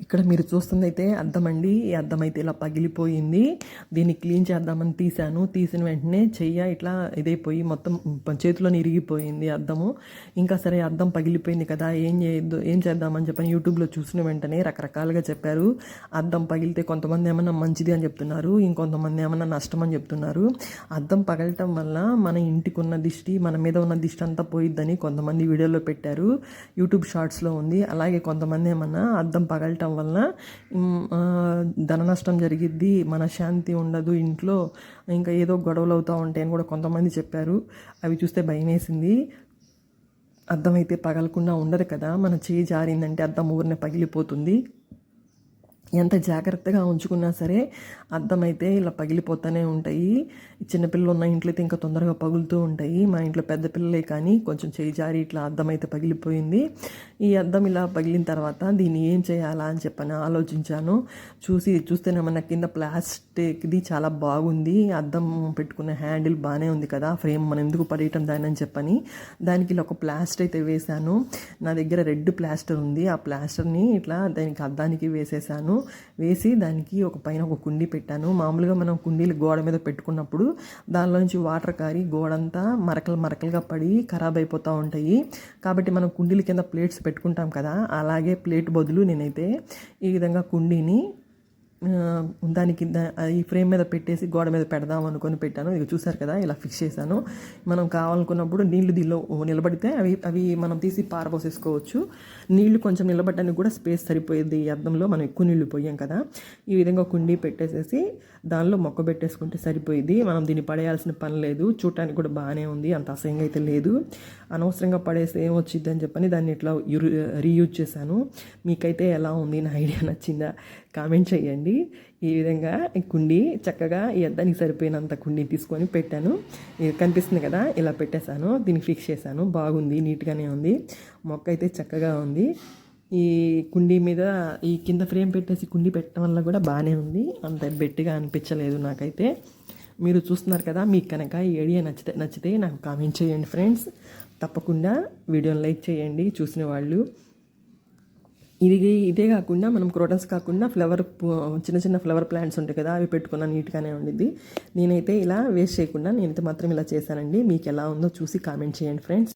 ఇక్కడ మీరు చూస్తుంది అయితే అర్థమండి. ఈ అద్దం అయితే ఇలా పగిలిపోయింది. దీన్ని క్లీన్ చేద్దామని తీశాను. తీసిన వెంటనే చెయ్య ఇట్లా ఇదైపోయి మొత్తం చేతిలో ఇరిగిపోయింది అద్దము ఇంకా సరే అద్దం పగిలిపోయింది కదా ఏం చేయొద్దు ఏం చేద్దామని చెప్పని యూట్యూబ్లో చూసిన వెంటనే రకరకాలుగా చెప్పారు. అద్దం పగిలితే కొంతమంది ఏమన్నా మంచిది అని చెప్తున్నారు ఇంకొంతమంది ఏమన్నా నష్టం అని చెప్తున్నారు. అద్దం పగలటం వల్ల మన ఇంటికి ఉన్న దిష్టి మన మీద ఉన్న దిష్టి అంతా పోయిద్దని కొంతమంది వీడియోలో పెట్టారు. యూట్యూబ్ షార్ట్స్లో ఉంది. అలాగే కొంతమంది ఏమన్నా అద్దం పగలటం వలన ధన నష్టం జరిగిద్ది మనశ్శాంతి ఉండదు ఇంట్లో. ఇంకా ఏదో గొడవలు అవుతూ ఉంటాయని కూడా కొంతమంది చెప్పారు. అవి చూస్తే భయం వేసింది అద్దం అయితే పగలకుండా ఉండదు కదా. మన చేయి జారిందంటే అద్దం ఊరిన పగిలిపోతుంది. ఎంత జాగ్రత్తగా ఉంచుకున్నా సరే అర్థమైతే ఇలా పగిలిపోతూనే ఉంటాయి. చిన్నపిల్లలు ఉన్న ఇంట్లో అయితే ఇంకా తొందరగా పగులుతూ ఉంటాయి. మా ఇంట్లో పెద్ద పిల్లలే కానీ కొంచెం చేయి జారి ఇట్లా అద్దం అయితే పగిలిపోయింది. ఈ అద్దం ఇలా పగిలిన తర్వాత దీన్ని ఏం చేయాలా అని చెప్పని ఆలోచించాను. చూసి చూస్తేనే మన కింద ప్లాస్టిక్ది చాలా బాగుంది. అద్దం పెట్టుకున్న హ్యాండిల్ బాగానే ఉంది కదా ఫ్రేమ్ మనం ఎందుకు పడేయటం దాని అని చెప్పని దానికి ఇలా ఒక ప్లాస్టర్ అయితే వేశాను. నా దగ్గర రెడ్ ప్లాస్టర్ ఉంది. ఆ ప్లాస్టర్ని ఇట్లా దానికి అద్దానికి వేసేసాను. వేసి దానికి ఒక పైన ఒక కుండీ పెట్టాను. మామూలుగా మనం కుండీలు గోడ మీద పెట్టుకున్నప్పుడు దానిలోంచి వాటర్ కారి గోడంతా మరకలు మరకలుగా పడి ఖరాబ్ అయిపోతూ ఉంటాయి. కాబట్టి మనం కుండీల కింద ప్లేట్స్ పెట్టుకుంటాం కదా అలాగే ప్లేట్ బదులు నేనైతే ఈ విధంగా కుండీని దాని దానికి ఈ ఫ్రేమ్ మీద పెట్టేసి గోడ మీద పెడదాం అనుకొని పెట్టాను. ఇక చూసారు కదా ఇలా ఫిక్స్ చేశాను. మనం కావాలనుకున్నప్పుడు నీళ్ళు దీనిలో నిలబడితే అవి అవి మనం తీసి పారబోసేసుకోవచ్చు నీళ్ళు కొంచెం నిలబడడానికి కూడా స్పేస్ సరిపోయేది ఈ అద్దంలో. మనం ఎక్కువ నీళ్ళు పోయాం కదా. ఈ విధంగా కుండీ పెట్టేసేసి దానిలో మొక్క పెట్టేసుకుంటే సరిపోయింది. మనం దీన్ని పడేయాల్సిన పని లేదు. చూడటానికి కూడా బాగానే ఉంది. అంత అసహ్యంగా అయితే లేదు. అనవసరంగా పడేస్తే ఏమొచ్చింది అని చెప్పని దాన్ని ఇట్లా రీయూజ్ చేశాను. మీకైతే ఎలా ఉంది? నా ఐడియా నచ్చిందా? కామెంట్ చేయండి. ఈ విధంగా ఈ కుండీ చక్కగా ఈ అద్దానికి సరిపోయినంత కుండీ తీసుకొని పెట్టాను. ఇది కనిపిస్తుంది కదా ఇలా పెట్టేశాను దీన్ని ఫిక్స్ చేశాను. బాగుంది నీట్గానే ఉంది. మొక్క అయితే చక్కగా ఉంది. ఈ కుండీ మీద ఈ కింద ఫ్రేమ్ పెట్టేసి కుండీ పెట్టడం వల్ల కూడా బాగానే ఉంది. అంత బెట్టిగా అనిపించలేదు నాకైతే. మీరు చూస్తున్నారు కదా మీకు కనుక ఈ ఐడియా నచ్చితే నచ్చితే నాకు కామెంట్ చేయండి ఫ్రెండ్స్. తప్పకుండా వీడియోని లైక్ చేయండి చూసిన వాళ్ళు. ఇది ఇదే కాకుండా మనం క్రోటన్స్ కాకుండా ఫ్లవర్ చిన్న చిన్న ఫ్లవర్ ప్లాంట్స్ ఉంటాయి కదా అవి పెట్టుకున్న నీట్గానే ఉండిద్ది నేనైతే ఇలా వేస్ట్ చేయకుండా నేనైతే మాత్రం ఇలా చేశానండి. మీకు ఎలా ఉందో చూసి కామెంట్ చేయండి ఫ్రెండ్స్.